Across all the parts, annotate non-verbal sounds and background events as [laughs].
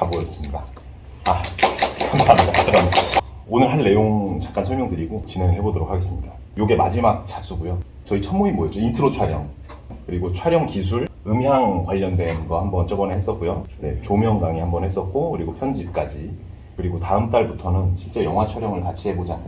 다 모였습니다. 아, 감사합니다. 오늘 할 내용 잠깐 설명드리고 진행해 보도록 하겠습니다. 요게 마지막 차수고요. 저희 첫 모임 뭐였죠? 인트로 촬영. 그리고 촬영 기술, 음향 관련된 거 한번 저번에 했었고요. 네, 조명 강의 한번 했었고, 그리고 편집까지. 그리고 다음 달부터는 실제 영화 촬영을 같이 해보자는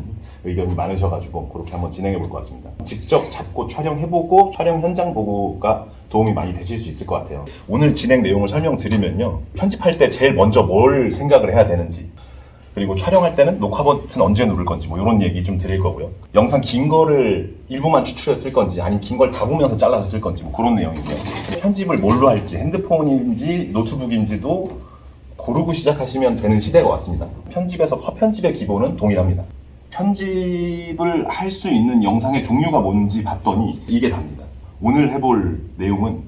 의견이 많으셔가지고 그렇게 한번 진행해 볼 것 같습니다. 직접 잡고 촬영해보고 촬영 현장 보고가 도움이 많이 되실 수 있을 것 같아요. 오늘 진행 내용을 설명드리면요. 편집할 때 제일 먼저 뭘 생각을 해야 되는지 그리고 촬영할 때는 녹화 버튼 언제 누를 건지 뭐 이런 얘기 좀 드릴 거고요. 영상 긴 거를 일부만 추출했을 건지 아니면 긴 걸 다 보면서 잘라서 쓸 건지 뭐 그런 내용이고요. 편집을 뭘로 할지 핸드폰인지 노트북인지도 고르고 시작하시면 되는 시대가 왔습니다. 편집에서 편집의 기본은 동일합니다. 편집을 할 수 있는 영상의 종류가 뭔지 봤더니 이게 답니다. 오늘 해볼 내용은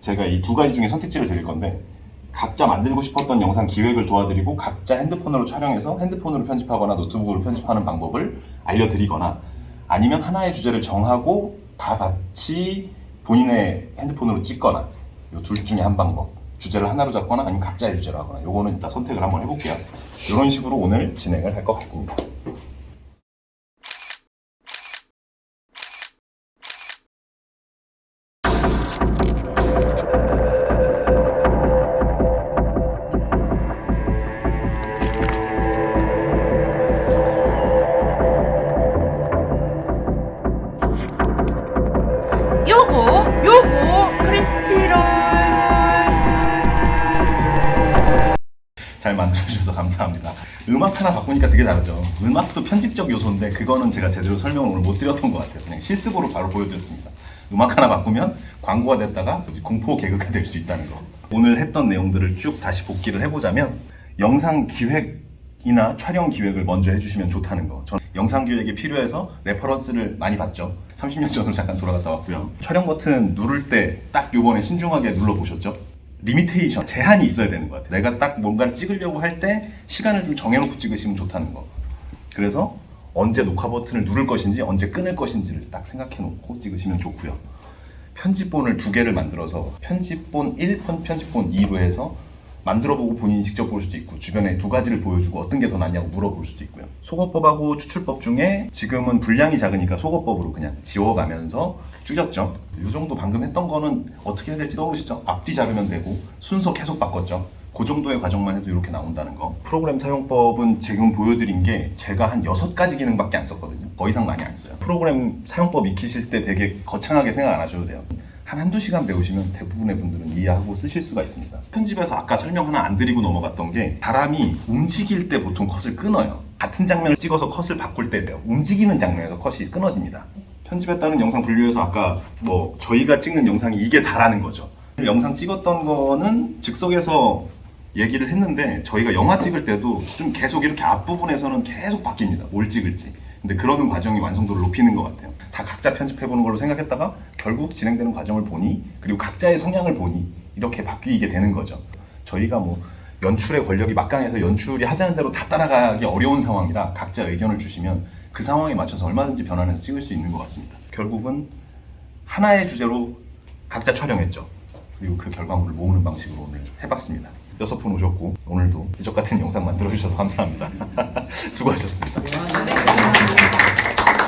제가 이 두 가지 중에 선택지를 드릴 건데 각자 만들고 싶었던 영상 기획을 도와드리고 각자 핸드폰으로 촬영해서 핸드폰으로 편집하거나 노트북으로 편집하는 방법을 알려드리거나 아니면 하나의 주제를 정하고 다 같이 본인의 핸드폰으로 찍거나 이 둘 중에 한 방법 주제를 하나로 잡거나 아니면 각자의 주제로 하거나 요거는 이따 선택을 한번 해볼게요. 이런 식으로 오늘 진행을 할 것 같습니다 잘 만들어주셔서 감사합니다. 음악 하나 바꾸니까 되게 다르죠. 음악도 편집적 요소인데 그거는 제가 제대로 설명을 오늘 못 드렸던 것 같아요. 그냥 실습으로 바로 보여드렸습니다. 음악 하나 바꾸면 광고가 됐다가 공포 개그가 될 수 있다는 거. 오늘 했던 내용들을 쭉 다시 복기를 해보자면 영상 기획이나 촬영 기획을 먼저 해주시면 좋다는 거. 전 영상 기획이 필요해서 레퍼런스를 많이 봤죠. 30년 전으로 잠깐 돌아갔다 왔고요. 촬영 버튼 누를 때 딱 요번에 신중하게 눌러보셨죠? 리미테이션, 제한이 있어야 되는 것 같아요. 내가 딱 뭔가를 찍으려고 할 때 시간을 좀 정해놓고 찍으시면 좋다는 거. 그래서 언제 녹화 버튼을 누를 것인지 언제 끊을 것인지를 딱 생각해놓고 찍으시면 좋고요. 편집본을 두 개를 만들어서 편집본 1, 편- 편집본 2로 해서 만들어보고 본인이 직접 볼 수도 있고 주변에 두 가지를 보여주고 어떤 게 더 낫냐고 물어볼 수도 있고요. 속어법하고 추출법 중에 지금은 분량이 작으니까 속어법으로 그냥 지워가면서 줄였죠. 이 정도 방금 했던 거는 어떻게 해야 될지 떠오르시죠? 앞뒤 자르면 되고 순서 계속 바꿨죠. 그 정도의 과정만 해도 이렇게 나온다는 거. 프로그램 사용법은 지금 보여드린 게 제가 한 여섯 가지 기능밖에 안 썼거든요. 더 이상 많이 안 써요. 프로그램 사용법 익히실 때 되게 거창하게 생각 안 하셔도 돼요. 한 한두 시간 배우시면 대부분의 분들은 이해하고 쓰실 수가 있습니다. 편집에서 아까 설명 하나 안 드리고 넘어갔던 게 사람이 움직일 때 보통 컷을 끊어요. 같은 장면을 찍어서 컷을 바꿀 때요. 움직이는 장면에서 컷이 끊어집니다. 편집에 따른 영상 분류에서 아까 뭐 저희가 찍는 영상이 이게 다라는 거죠. 영상 찍었던 거는 즉석에서 얘기를 했는데 저희가 영화 찍을 때도 좀 계속 이렇게 앞부분에서는 계속 바뀝니다. 뭘 찍을지. 근데 그러는 과정이 완성도를 높이는 것 같아요. 다 각자 편집해보는 걸로 생각했다가 결국 진행되는 과정을 보니 그리고 각자의 성향을 보니 이렇게 바뀌게 되는 거죠. 저희가 뭐 연출의 권력이 막강해서 연출이 하자는 대로 다 따라가기 어려운 상황이라 각자 의견을 주시면 그 상황에 맞춰서 얼마든지 변환해서 찍을 수 있는 것 같습니다. 결국은 하나의 주제로 각자 촬영했죠. 그리고 그 결과물을 모으는 방식으로 오늘 해봤습니다. 여섯 분 오셨고 오늘도 기적 같은 영상 만들어 주셔서 감사합니다. [laughs] 수고하셨습니다. 네,